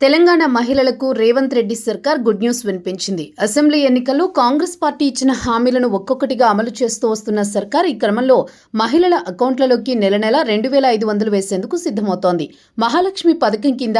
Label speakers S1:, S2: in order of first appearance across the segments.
S1: తెలంగాణ మహిళలకు రేవంత్ రెడ్డి సర్కార్ good news వినిపించింది. అసెంబ్లీ ఎన్నికల్లో కాంగ్రెస్ పార్టీ ఇచ్చిన హామీలను ఒక్కొక్కటిగా అమలు చేస్తూ వస్తున్న సర్కార్ ఈ క్రమంలో మహిళల అకౌంట్లలోకి నెల నెల రెండు వేల ఐదు వందలు వేసేందుకు సిద్ధమవుతోంది. మహాలక్ష్మి పథకం కింద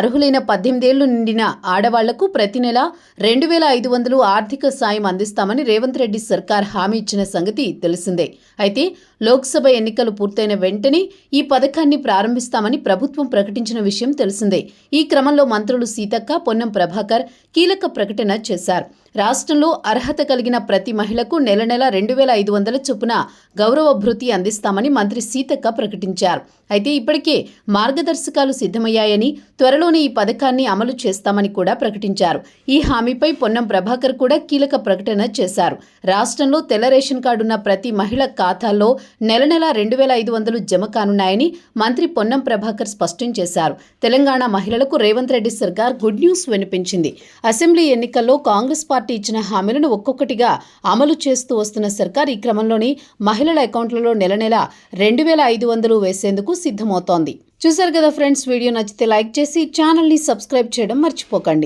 S1: అర్హులైన పద్దెనిమిదేళ్ళు నిండిన ఆడవాళ్ళకు ప్రతి నెల రెండు వేల ఐదు వందలు ఆర్థిక సాయం అందిస్తామని రేవంత్ రెడ్డి సర్కార్ హామీ ఇచ్చిన సంగతి తెలిసిందే. అయితే లోక్సభ ఎన్నికలు పూర్తయిన వెంటనే ఈ పథకాన్ని ప్రారంభిస్తామని ప్రభుత్వం ప్రకటించిన విషయం తెలిసిందే. ఈ క్రమంలో మంత్రులు సీతక్క పొన్నం ప్రభాకర్ కీలక ప్రకటన చేశారు. రాష్ట్రంలో అర్హత కలిగిన ప్రతి మహిళకు నెల నెల రెండు వేల ఐదు వందల చొప్పున గౌరవ భృతి అందిస్తామని మంత్రి సీతక్క ప్రకటించారు. అయితే ఇప్పటికే మార్గదర్శకాలు సిద్ధమయ్యాయని త్వరలోనే ఈ పథకాన్ని అమలు చేస్తామని కూడా ప్రకటించారు. ఈ హామీపై పొన్నం ప్రభాకర్ కూడా కీలక ప్రకటన చేశారు. రాష్ట్రంలో తెల్ల రేషన్ కార్డున్న ప్రతి మహిళ ఖాతాల్లో నెల నెల రెండు వేల ఐదు వందలు జమ కానున్నాయని మంత్రి పొన్నం ప్రభాకర్ స్పష్టం చేశారు. తెలంగాణ మహిళలకు రేవంత్ రెడ్డి సర్కార్ గుడ్ న్యూస్ వినిపించింది. అసెంబ్లీ ఎన్నికల్లో కాంగ్రెస్ పార్టీ ఇచ్చిన హామీలను ఒక్కొక్కటిగా అమలు చేస్తూ వస్తున్న సర్కార్ ఈ క్రమంలోని మహిళల అకౌంట్లలో నెల నెల రెండు వేల ఐదు వందలు వేసేందుకు సిద్ధమవుతోంది. చూశారు కదా ఫ్రెండ్స్ వీడియో నచ్చితే లైక్ చేసి ఛానల్ని సబ్స్క్రైబ్ చేయడం మర్చిపోకండి.